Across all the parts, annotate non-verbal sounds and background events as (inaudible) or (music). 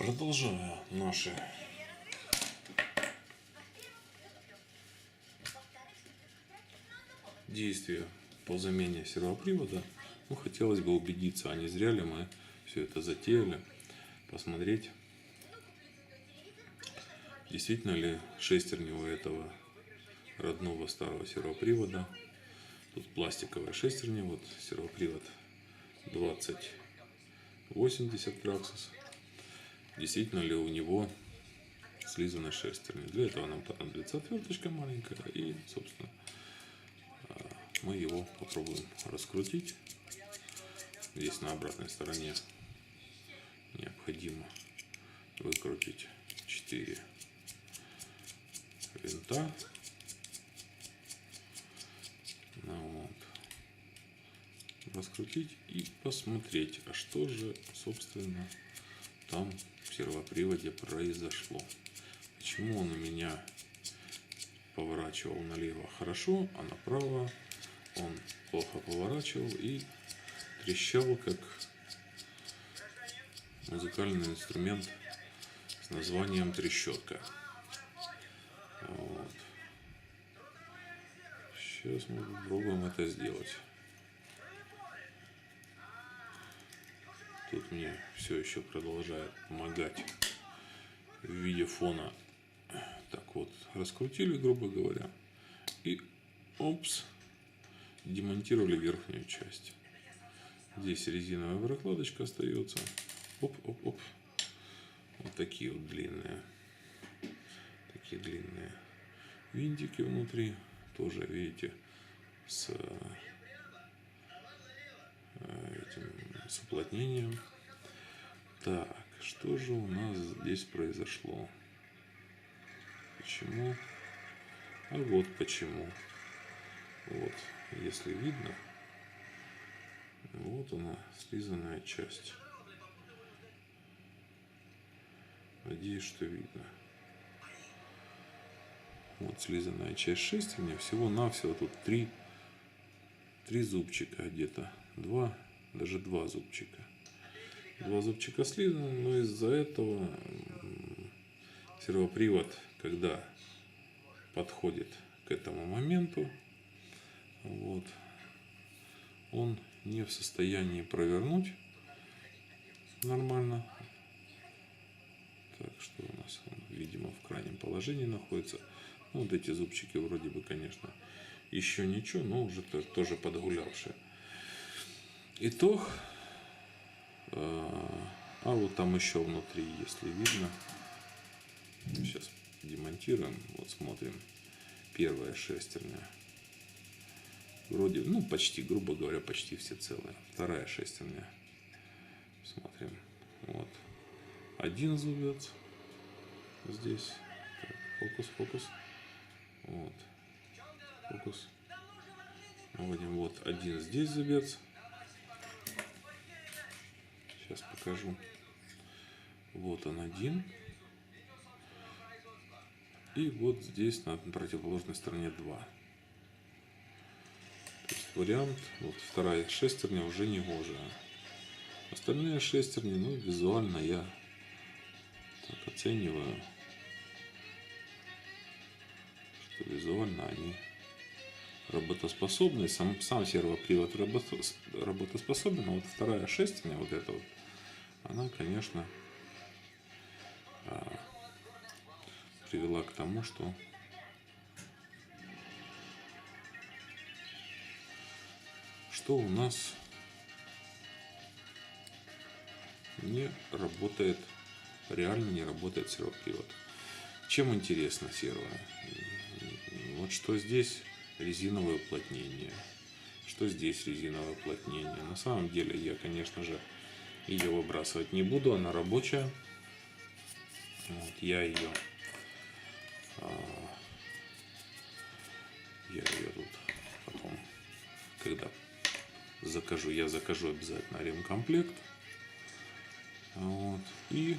Продолжая наши действия по замене сервопривода, ну, хотелось бы убедиться, а не зря ли мы все это затеяли, посмотреть, действительно ли шестерни у этого родного старого сервопривода. Тут пластиковая шестерня, вот сервопривод 2080 Traxxas. Действительно ли у него слизанная шестерня. Для этого нам понадобится отверточка маленькая и, собственно, а, мы его попробуем раскрутить. Здесь на обратной стороне необходимо выкрутить 4 винта. Ну, вот. Раскрутить и посмотреть, а что же, собственно, там в сервоприводе произошло. Почему он у меня поворачивал налево хорошо, а направо он плохо поворачивал и трещал как музыкальный инструмент с названием трещотка. Вот. Сейчас мы попробуем это сделать. Тут мне все еще продолжает помогать в виде фона. Так вот, раскрутили, грубо говоря. И опс, демонтировали верхнюю часть. Здесь резиновая прокладочка остается. Оп, оп, оп. Вот такие вот длинные. Такие длинные винтики внутри. Тоже, видите, с с уплотнением. Так, что же у нас здесь произошло? Почему? А вот почему. Вот, если видно, вот она, слизанная часть. Надеюсь, что видно. Вот слизанная часть шестерни. Всего-навсего тут три, три зубчика где-то. Два, даже два зубчика. Два зубчика слизаны, но из-за этого сервопривод, когда подходит к этому моменту, вот, он не в состоянии провернуть нормально. Так, что у нас он, видимо, в крайнем положении находится. Ну, вот эти зубчики вроде бы, конечно, еще ничего, но уже тоже подгулявшие. Итог. А, а вот там еще внутри, если видно. Сейчас демонтируем. Вот смотрим. Первая шестерня. Вроде, ну, почти, грубо говоря, почти все целые. Вторая шестерня. Смотрим. Вот. Один зубец. Здесь. Так, фокус, фокус. Вот. Фокус. Вводим вот один здесь зубец. Сейчас покажу. Вот он один. И вот здесь на противоположной стороне два. То есть вариант, вот вторая шестерня уже не гожая. Остальные шестерни, ну, визуально я так оцениваю, что визуально они работоспособны. Сам, сам сервопривод работоспособен, а вот вторая шестерня, вот эта вот, она, конечно, а, привела к тому, что что у нас не работает, реально не работает сервопривод. Чем интересно серво? Вот что здесь резиновое уплотнение, что здесь резиновое уплотнение. На самом деле я, конечно же, ее выбрасывать не буду, она рабочая. Вот, я ее а, я ее тут потом, когда закажу, я закажу обязательно ремкомплект. Вот, и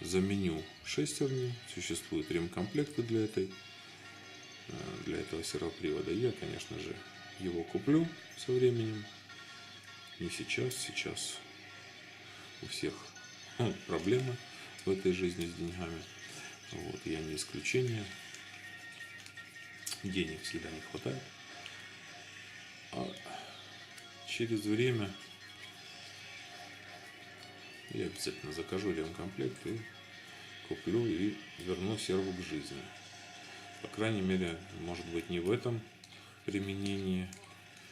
заменю шестерни. Существуют ремкомплекты для этой э, для этого сервопривода. Я, конечно же, его куплю со временем. Не сейчас, сейчас у всех (laughs) проблемы в этой жизни с деньгами. Вот, я не исключение. Денег всегда не хватает. А через время я обязательно закажу ремкомплект и куплю и верну серву к жизни. По крайней мере, может быть не в этом применении,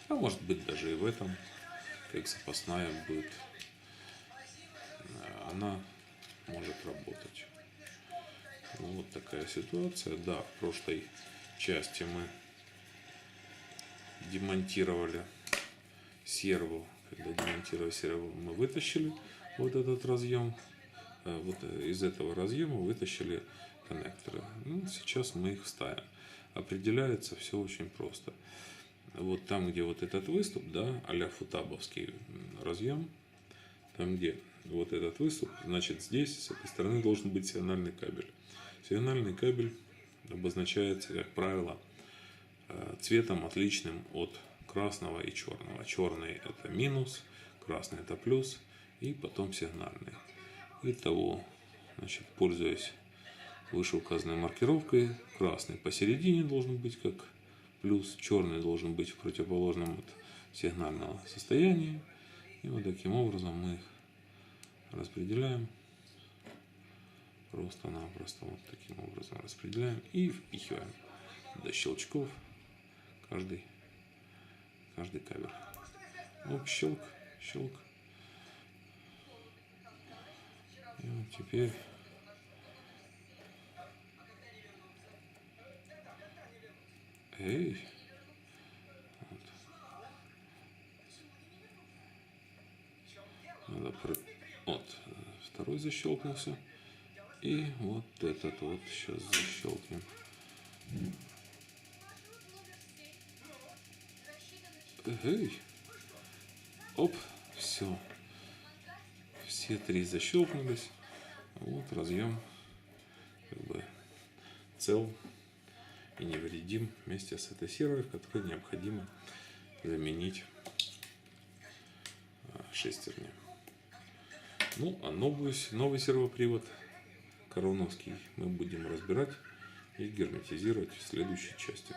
а может быть даже и в этом, как запасная будет. Она может работать. Ну, вот такая ситуация. Да, в прошлой части мы демонтировали серву. Когда демонтировали серву, мы вытащили вот этот разъем. Э, Вот из этого разъема вытащили коннекторы. Ну, сейчас мы их ставим. Определяется все очень просто. Вот там, где вот этот выступ, да, а-ля футабовский разъем, там, где вот этот выступ, значит, здесь, с этой стороны, должен быть сигнальный кабель. Сигнальный кабель обозначается, как правило, э, цветом отличным от красного и черного. Черный это минус, красный это плюс, и потом сигнальный. Итого, значит, пользуясь вышеуказанной маркировкой, красный посередине должен быть как плюс, черный должен быть в противоположном от сигнального состоянии. И вот таким образом мы их распределяем. Просто-напросто вот таким образом распределяем и впихиваем до щелчков каждый, каждый кабель. Оп, щелк, щелк. И вот теперь Эй. Вот. Надо про- Вот, второй защелкнулся. И вот этот вот сейчас защелкнем. Эй. Оп, все. Все три защелкнулись. Вот разъем как бы цел и невредим вместе с этой сервой, в которой необходимо заменить а, шестерни. Ну, а новую, с- новый сервопривод Короновский мы будем разбирать и герметизировать в следующей части.